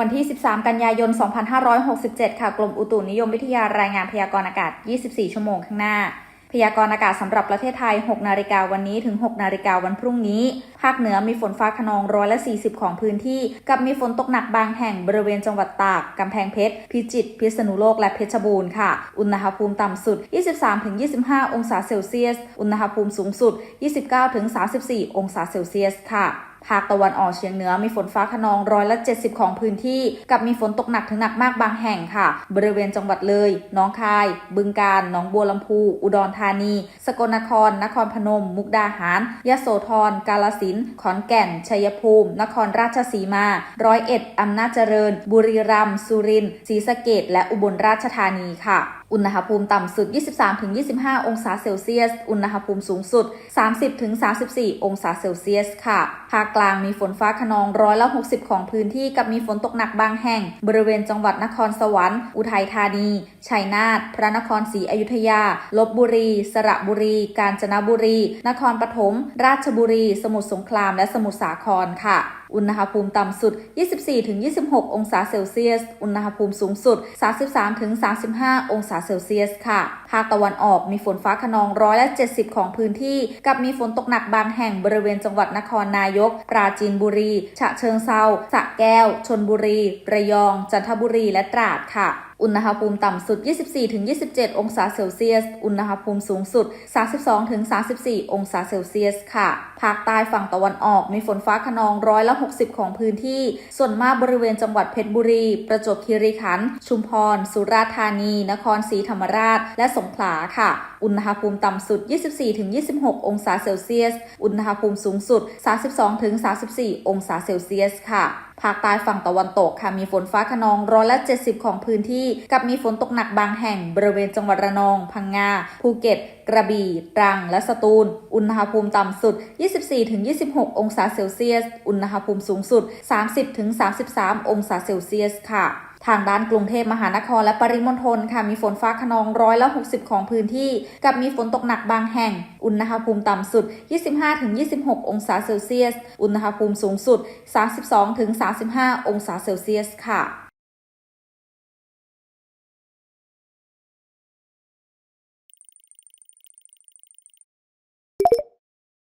วันที่ 13 กันยายน 2567 ค่ะ กรมอุตุนิยมวิทยารายงานพยากรณ์อากาศ 24 ชั่วโมงข้างหน้า พยากรณ์อากาศสำหรับประเทศไทย 6 นาฬิกาวันนี้ถึง 6 นาฬิกาวันพรุ่งนี้ ภาคเหนือมีฝนฟ้าขนองร้อยละ 40 ของพื้นที่ กับมีฝนตกหนักบางแห่งบริเวณจังหวัดตาก กำแพงเพชร พิจิตร พิษณุโลก และเพชรบูรณ์ค่ะ อุณหภูมิต่ำสุด 23-25 องศาเซลเซียส อุณหภูมิสูงสุด 29-34 องศาเซลเซียสค่ะ ภาคตะวันออกเฉียงเหนือมีฝนฟ้าขนองร้อยละ70 ของพื้นที่ กับมีฝนตกหนักถึงหนักมากบางแห่งค่ะ บริเวณจังหวัดเลยน้องคาย บึงกาฬหนองบัวลำพู อุดรธานี สกลนคร นครพนม มุกดาหาร ยโสธร กาลสินขอนแก่น ชัยภูมิ นครราชสีมา ร้อยเอ็ดอำนาจเจริญ บุรีรัมย์สุรินทร์ศรีสะเกษและอุบลราชธานีค่ะอุณหภูมิต่ำสุด 23-25 องศาเซลเซียส อุณหภูมิสูงสุด 30-34 องศาเซลเซียสค่ะ ภาคกลางมีฝนฟ้าขนองร้อยละ 60 ของพื้นที่กับมีฝนตกหนักบางแห่ง บริเวณจังหวัดนครสวรรค์ อุทัยธานี ชัยนาท พระนครศรีอยุธยา ลบบุรี สระบุรี กาญจนบุรี นครปฐม ราชบุรี สมุทรสงคราม และสมุทรสาครค่ะอุณหภูมิต่ำสุด 24-26 องศาเซลเซียส อุณหภูมิสูงสุด 33-35 องศาเซลเซียสค่ะ ภาคตะวันออกมีฝนฟ้าขนองร้อยละ 70 ของพื้นที่ กับมีฝนตกหนักบางแห่งบริเวณจังหวัดนครนายก ปราจีนบุรี ฉะเชิงเซาสระแก้ว ชนบุรี ระยอง จันทบุรี และตราดค่ะอุณหภูมิต่ำสุด 24-27 องศาเซลเซียส อุณหภูมิสูงสุด 32-34 องศาเซลเซียสค่ะ ภาคใต้ฝั่งตะวันออกมีฝนฟ้าขนองร้อยละ 60 ของพื้นที่ ส่วนมากบริเวณจังหวัดเพชรบุรี ประจวบคีรีขันธ์ชุมพร สุราษฎร์ธานี นครศรีธรรมราช และสงขลาค่ะ อุณหภูมิต่ำสุด 24-26 องศาเซลเซียส อุณหภูมิสูงสุด 32-34 องศาเซลเซียสค่ะ ภาคใต้ฝั่งตะวันตกค่ะมีฝนฟ้าขนองร้อยละ 70 ของพื้นที่ กับมีฝนตกหนักบางแห่งบริเวณจังหวัดระนอง พังงา ภูเก็ต กระบี่ ตรัง และสตูล อุณหภูมิต่ำสุด 24-26 องศาเซลเซียส อุณหภูมิสูงสุด 30-33 องศาเซลเซียสค่ะ ทางด้านกรุงเทพมหานครและปริมณฑลค่ะมีฝนฟ้าขนองร้อยละ 60 ของพื้นที่ กับมีฝนตกหนักบางแห่ง อุณหภูมิต่ำสุด 25-26 องศาเซลเซียส อุณหภูมิสูงสุด 32-35 องศาเซลเซียสค่ะ